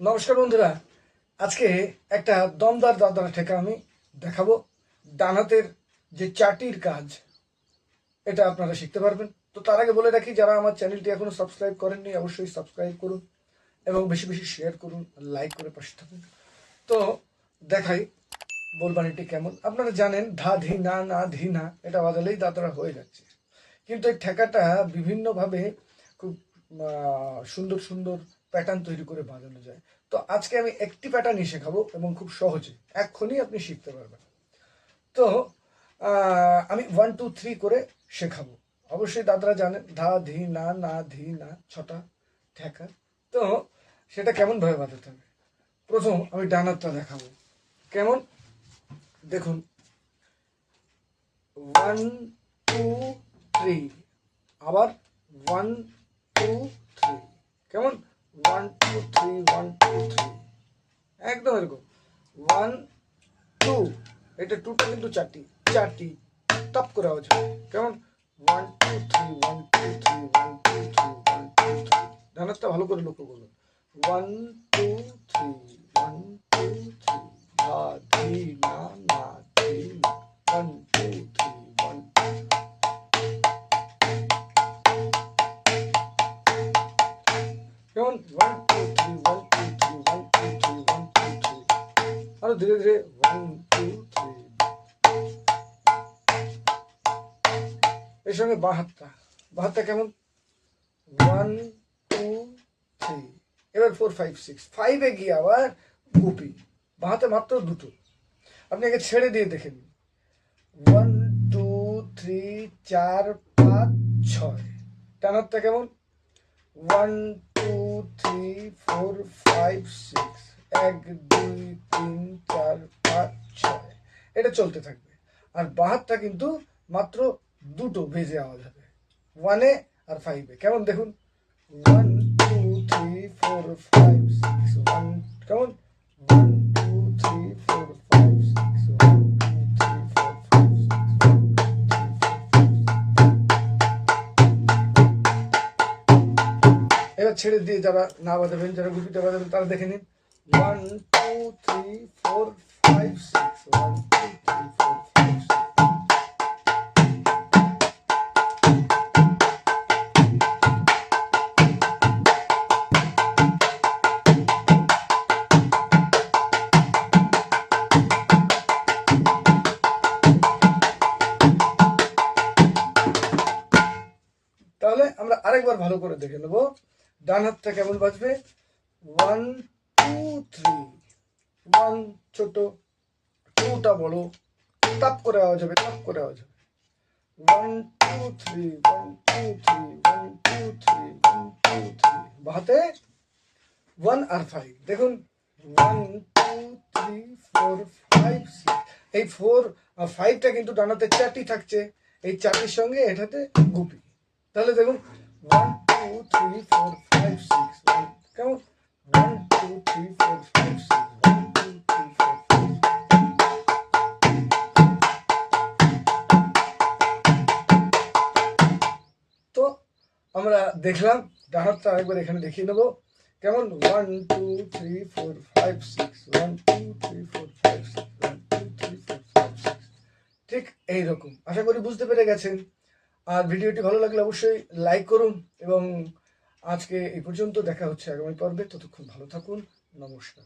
নমস্কার বন্ধুরা। আজকে একটা দমদার দাদার ঠেকা আমি দেখাবো। ডান হাতের যে চাটির কাজ, এটা আপনারা শিখতে পারবেন। তো তার আগে বলে রাখি, যারা আমার চ্যানেলটি এখনও সাবস্ক্রাইব করেননি, অবশ্যই সাবস্ক্রাইব করুন এবং বেশি বেশি শেয়ার করুন, লাইক করে পাশে থাকুন। তো দেখাই বলবানিটি কেমন। আপনারা জানেন, ধা ধি না না ধি না, এটা বাজালেই দাদারা হয়ে যাচ্ছে। কিন্তু এই ঠেকাটা বিভিন্নভাবে খুব সুন্দর সুন্দর প্যাটার্ন তৈরি করে বাজানো যায়। তো আজকে আমি একটি প্যাটার্নই শেখাবো এবং খুব সহজে, এক্ষুনি আপনি শিখতে পারবেন। তো আমি ওয়ান টু থ্রি করে শেখাবো। অবশ্যই দাদারা জানেন, ধা, ধি, না না, ধি, না, ছটা, ঠেকা। তো, সেটা কেমনভাবে বাজাতে হবে? প্রথম আমি ডানারটা দেখাবো। কেমন? দেখুন। ওয়ান টু থ্রি আবার ওয়ান টু থ্রি কেমন? One two three one two three একদম এরকম। ওয়ান টু এটা টুটা কিন্তু চারটি। চারটি। টপ করে আওয়াজ হবে। কেমন? One two three one two three one two three one two three ডানারটা ভালো করে লক্ষ্য করবেন one two one two three one two three one two three one two three আরও ধীরে ধীরে ওয়ান টু থ্রি এর সঙ্গে বাঁ হাতটা বাঁ হাতটা কেমন? ওয়ান টু থ্রি এবার ফোর ফাইভ সিক্স ফাইভে গিয়ে আবার গুপি বাঁ হাতে মাত্র দুটো। আপনি আগে ছেড়ে দিয়ে দেখে নিন। ওয়ান টু থ্রি চার, পাঁচ, ছয়। টানারটা কেমন? One three four five six এক দুই, তিন, চার, পাঁচ, ছয়। এটা চলতে থাকবে। আর বাহাতটা কিন্তু মাত্র দুটো ভেজে আওয়াজ হবে। ওয়ানে আর ফাইভে কেমন দেখুন? One two three four five six one কেমন? ওয়ান ছেড়ে দিয়ে যারা না বাজাবেন যারা গুপিতে বাজাবেন তারা দেখে নিন। One two three four five six one two three four আরেকবার ভালো করে দেখে নেব। ডান হাতটা কেমন বাজবে? ওয়ান টু থ্রি ওয়ান ছোট। টুটা বড়। টাপ করে আওয়াজ হবে, তাপ করে আওয়াজ হবে। One two three one two three one two three one two three বাহাতে one আর ফাইভ দেখুন। One two three four five six এই ফোর আর ফাইভটা কিন্তু ডানাতে চারটি থাকছে। এই চারটির সঙ্গে এটাতে গুপি। তাহলে দেখুন। One two three four five six one কেমন one two three four five six one two three four five তো আমরা দেখলাম ডানারটা আরেকবার এখানে দেখিয়ে নেব। কেমন? One two three four five six one two three four five six one two three four five six ঠিক এইরকম। আশা করি বুঝতে পেরে গেছেন। আর ভিডিওটি ভালো লাগলে অবশ্যই লাইক করুন এবং আজকে এই পর্যন্ত দেখা হচ্ছে আগামী পর্বে। ততক্ষণ ভালো থাকুন। নমস্কার।